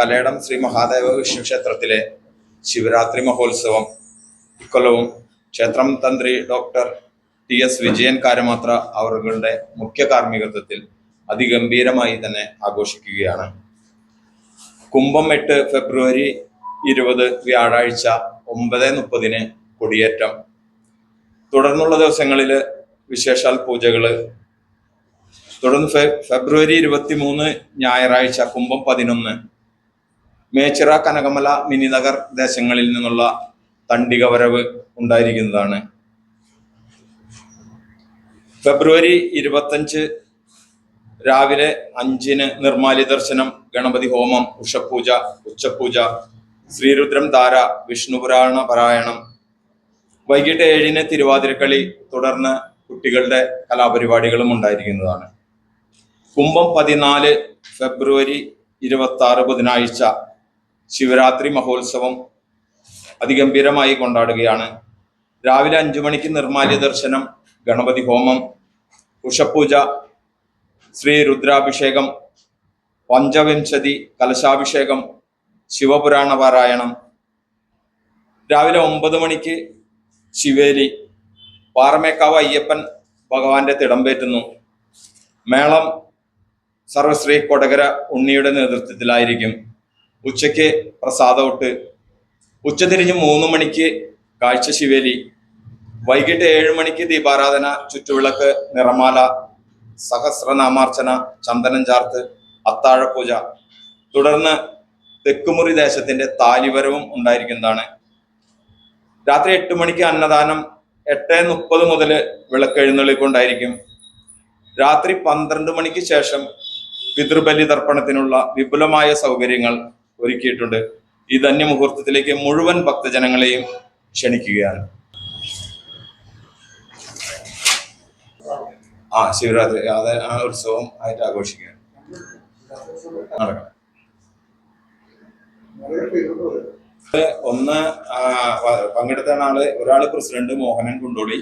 കലേടം ശ്രീ മഹാദേവ വിഷ്ണു ക്ഷേത്രത്തിലെ ശിവരാത്രി മഹോത്സവം ഇക്കൊല്ലവും ക്ഷേത്രം തന്ത്രി ഡോക്ടർ ടി എസ് വിജയൻ കാരമാത്ര അവരുടെ മുഖ്യ കാർമ്മികത്വത്തിൽ അതിഗംഭീരമായി തന്നെ ആഘോഷിക്കുകയാണ്. കുംഭം എട്ട് ഫെബ്രുവരി ഇരുപത് വ്യാഴാഴ്ച ഒമ്പത് മുപ്പതിന് കൊടിയേറ്റം. തുടർന്നുള്ള ദിവസങ്ങളിൽ വിശേഷാൽ പൂജകൾ തുടർന്ന് ഫെബ്രുവരി ഇരുപത്തി മൂന്ന് ഞായറാഴ്ച കുംഭം പതിനൊന്ന് മേച്ചിറ കനകമല മിനിനഗർ ദേശങ്ങളിൽ നിന്നുള്ള തണ്ടിക വരവ് ഉണ്ടായിരിക്കുന്നതാണ്. ഫെബ്രുവരി ഇരുപത്തഞ്ച് രാവിലെ അഞ്ചിന് നിർമാലി ദർശനം ഗണപതി ഹോമം ഉഷപൂജ ഉച്ചപൂജ ശ്രീരുദ്രം ധാര വിഷ്ണുപുരാണ പാരായണം. വൈകിട്ട് ഏഴിന് തിരുവാതിരക്കളി തുടർന്ന് കുട്ടികളുടെ കലാപരിപാടികളും ഉണ്ടായിരിക്കുന്നതാണ്. കുംഭം പതിനാല് ഫെബ്രുവരി ഇരുപത്തി ആറ് ബുധനാഴ്ച ശിവരാത്രി മഹോത്സവം അതിഗംഭീരമായി കൊണ്ടാടുകയാണ്. രാവിലെ അഞ്ചു മണിക്ക് നിർമാല്യ ദർശനം ഗണപതി ഹോമം ഉഷപൂജ ശ്രീ രുദ്രാഭിഷേകം പഞ്ചവിംശതി കലശാഭിഷേകം ശിവപുരാണ പാരായണം. രാവിലെ ഒമ്പത് മണിക്ക് ശിവേലി പാറമേക്കാവ് അയ്യപ്പൻ ഭഗവാന്റെ തിടമ്പേറ്റുന്നു മേളം സർവശ്രീ കൊടകര ഉണ്ണിയുടെ നേതൃത്വത്തിലായിരിക്കും. ഉച്ചയ്ക്ക് പ്രസാദോട്ട് ഉച്ചതിരിഞ്ഞ് മൂന്ന് മണിക്ക് കാഴ്ച ശിവേലി വൈകിട്ട് ഏഴ് മണിക്ക് ദീപാരാധന ചുറ്റുവിളക്ക് നിറമാല സഹസ്രനാമാർച്ചന ചന്ദനം ചാർത്ത് അത്താഴപൂജ. തുടർന്ന് തെക്കുമുറി ദേശത്തിന്റെ താലിവരവും ഉണ്ടായിരിക്കുന്നതാണ്. രാത്രി എട്ട് മണിക്ക് അന്നദാനം എട്ട് മുപ്പത് മുതൽ വിളക്കെഴുന്നള്ളിക്കൊണ്ടായിരിക്കും രാത്രി പന്ത്രണ്ട് മണിക്ക് ശേഷം പിതൃബലി തർപ്പണത്തിനുള്ള വിപുലമായ സൗകര്യങ്ങൾ ഒരുക്കിയിട്ടുണ്ട്. ഈ ധന്യമുഹൂർത്തത്തിലേക്ക് മുഴുവൻ ഭക്തജനങ്ങളെയും ക്ഷണിക്കുകയാണ്. ആ ശിവരാത്രി അത് ആ ഉത്സവം ആയിട്ട് ആഘോഷിക്കുകയാണ്. ഒന്ന് പങ്കെടുത്ത ആൾ ഒരാൾ പ്രസിഡന്റ് മോഹനൻ കുണ്ടോളി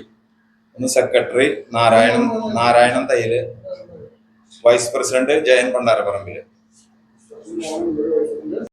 ഒന്ന് സെക്രട്ടറി നാരായണൻ നാരായണൻ തയ്യൽ വൈസ് പ്രസിഡന്റ് ജയൻ പണ്ടാരപ്പറമ്പിൽ.